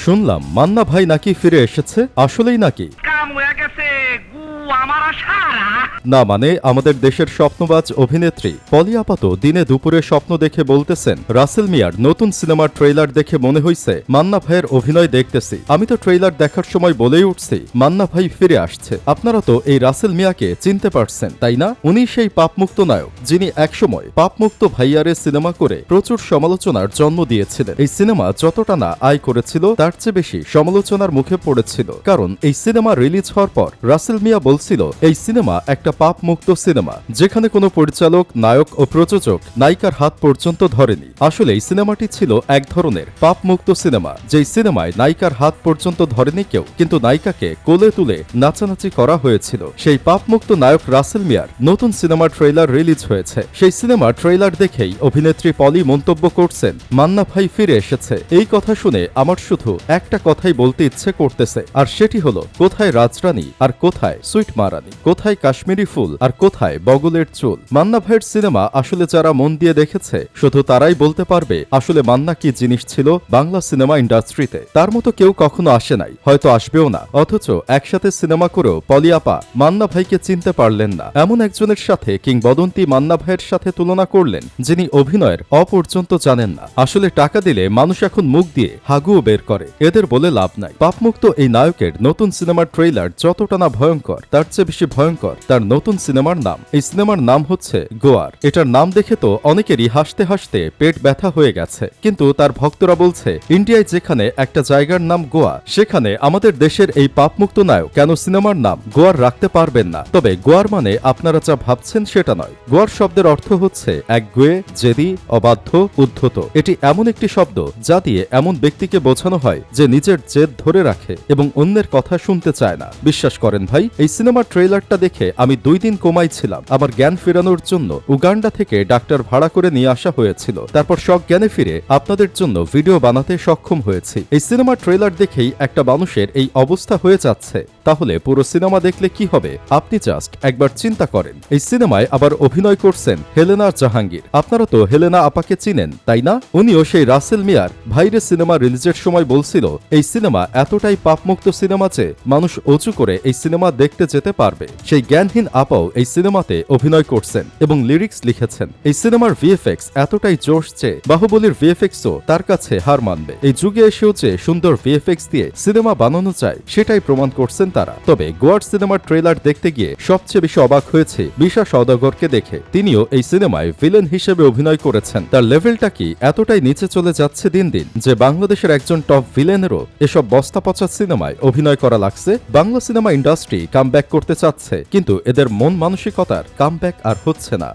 শুনলাম মান্না ভাই নাকি ফিরে এসেছে? আসলেই নাকি কাম হয়ে গেছে গু আমার সারা না মানে আমাদের দেশের স্বপ্নবাজ অভিনেত্রী। পলি আপাত দিনে দুপুরে স্বপ্ন দেখে বলতেছেন, রাসেল মিয়ার নতুন সিনেমার ট্রেইলার দেখে মনে হইছে, মান্না ভাইয়ের অভিনয় দেখতেছি। আমি তো ট্রেইলার দেখার সময় বলেই উঠছি, মান্না ভাই ফিরে আসছে। আপনারা তো এই রাসেল মিয়াকে চিনতে পারছেন, তাই না? উনি সেই পাপমুক্ত নায়ক, যিনি একসময় পাপমুক্ত ভাইয়ারে সিনেমা করে প্রচুর সমালোচনার জন্ম দিয়েছিলেন। এই সিনেমা যতটা না আয় করেছিল, তার চেয়ে বেশি সমালোচনার মুখে পড়েছিল। কারণ এই সিনেমা রিলিজ হওয়ার পর রাসেল মিয়া বলছিল এই সিনেমা একটা পাপ মুক্ত সিনেমা, যেখানে কোনো পরিচালক, নায়ক ও প্রযোজক নায়িকার হাত পর্যন্ত ধরেনি। আসলে এই সিনেমাটি ছিল এক ধরনের পাপ মুক্ত সিনেমা, যেই সিনেমায় নায়িকার হাত পর্যন্ত ধরেনি কেউ, কিন্তু নায়িকাকে কোলে তুলে নাচানাচি করা হয়েছিল। সেই পাপ মুক্ত নায়ক রাসেল মিয়ার নতুন সিনেমার ট্রেইলার রিলিজ হয়েছে। সেই সিনেমার ট্রেইলার দেখেই অভিনেত্রী পলি মন্তব্য করছেন, মান্না ভাই ফিরে এসেছে। এই কথা শুনে আমার শুধু একটা কথাই বলতে ইচ্ছে করতেছে, আর সেটি হলো, কোথায় রাজরানী আর কোথায় সুইট মারানি কোথায় কাশ্মীরি ফুল আর কোথায় বগলের চুল? মান্না ভাইয়ের সিনেমা আসলে যারা মন দিয়ে দেখেছে, শুধু তারাই বলতে পারবে আসলে মান্না কি জিনিস ছিল বাংলা সিনেমা ইন্ডাস্ট্রিতে। তার মতো কেউ কখনো আসে নাই, হয়তো আসবেও না। অথচ একসাথে সিনেমা করেও পলিয়াপা মান্না ভাইকে চিনতে পারলেন না। এমন একজনের সাথে কিংবদন্তি মান্না ভাইয়ের সাথে তুলনা করলেন, যিনি অভিনয়ের অপর্যন্ত জানেন না। আসলে টাকা দিলে মানুষ এখন মুখ দিয়ে হাগুও বের করে। এদের বলে লাভ নাই। পাপমুক্ত এই নায়কের নতুন সিনেমার ট্রেইলার যতটা না ভয়ঙ্কর, তার চেয়ে বেশি ভয়ঙ্কর, তার নতুন সিনেমার নাম। এই সিনেমার নাম হচ্ছে গোয়ার। এটার নাম দেখে তো অনেকেরই হাসতে হাসতে পেট ব্যথা হয়ে গেছে। কিন্তু তার ভক্তরা বলছে, ইন্ডিয়ায় যেখানে একটা জায়গার নাম গোয়া, সেখানে আমাদের দেশের এই পাপমুক্ত নায়ক কেন সিনেমার নাম গোয়ার রাখতে পারবেন না? তবে গোয়ার মানে আপনারা যা ভাবছেন সেটা নয়। গোয়ার শব্দের অর্থ হচ্ছে এক গুয়ে, জেদি, অবাধ্য, উদ্ধত। এটি এমন একটি শব্দ যা দিয়ে এমন ব্যক্তিকে বোঝানো হয় যে নিজের জেদ ধরে রাখে এবং অন্যের কথা শুনতে চায় না। বিশ্বাস করেন ভাই, এই সিনেমার ট্রেইলারটা দেখে আমি দুই দিন কোমাই ছিলাম। আমার জ্ঞান ফেরানোর জন্য উগান্ডা থেকে ডাক্তার ভাড়া করে নিয়ে আসা হয়েছিল। তারপর সব জ্ঞানে ফিরে আপনাদের জন্য ভিডিও বানাতে সক্ষম হয়েছি। এই সিনেমার ট্রেইলার দেখেই একটা মানুষের এই অবস্থা হয়ে যাচ্ছে। তাহলে পুরো সিনেমা দেখলে কি হবে? আপনি জাস্ট একবার চিন্তা করেন। এই সিনেমায় আবার অভিনয় করছেন হেলেনা জাহাঙ্গীর। আপনারা তো হেলেনা আপাকে চিনেন, তাই না? উনিও সেই রাসেল মিয়ার ভাইরে সিনেমা রিলিজের সময় বলছিল, এই সিনেমা এতটাই পাপমুক্ত সিনেমা যে মানুষ অচু করে এই সিনেমা দেখতে যেতে পারবে সেই জ্ঞানহীন আপাও এই সিনেমাতে অভিনয় করছেন এবং লিরিক্স লিখেছেন। এই সিনেমার ভিএফএক্স এতটাই জোশ যে বাহুবলীর ভিএফএক্সও তার কাছে হার মানবে। এই যুগে এসেও যে সুন্দর ভিএফএক্স দিয়ে সিনেমা বানানো যায়, সেটাই প্রমাণ করছেন তারা। তবে গোয়ার সিনেমার ট্রেলার দেখতে গিয়ে সবচেয়ে বেশি অবাক হয়েছে বিশা সওদাগরকে দেখে। তিনিও এই সিনেমায় ভিলেন হিসেবে অভিনয় করেছেন। তার লেভেলটা কি এতটাই নিচে চলে যাচ্ছে দিন দিন যে বাংলাদেশের একজন টপ ভিলেনেরও এসব বস্তা পচা সিনেমায় অভিনয় করা লাগছে? বাংলা সিনেমা ইন্ডাস্ট্রি কাম করতে চাচ্ছে কিন্তু এদের মন মানসিকতার কামব্যাক আর হচ্ছে না।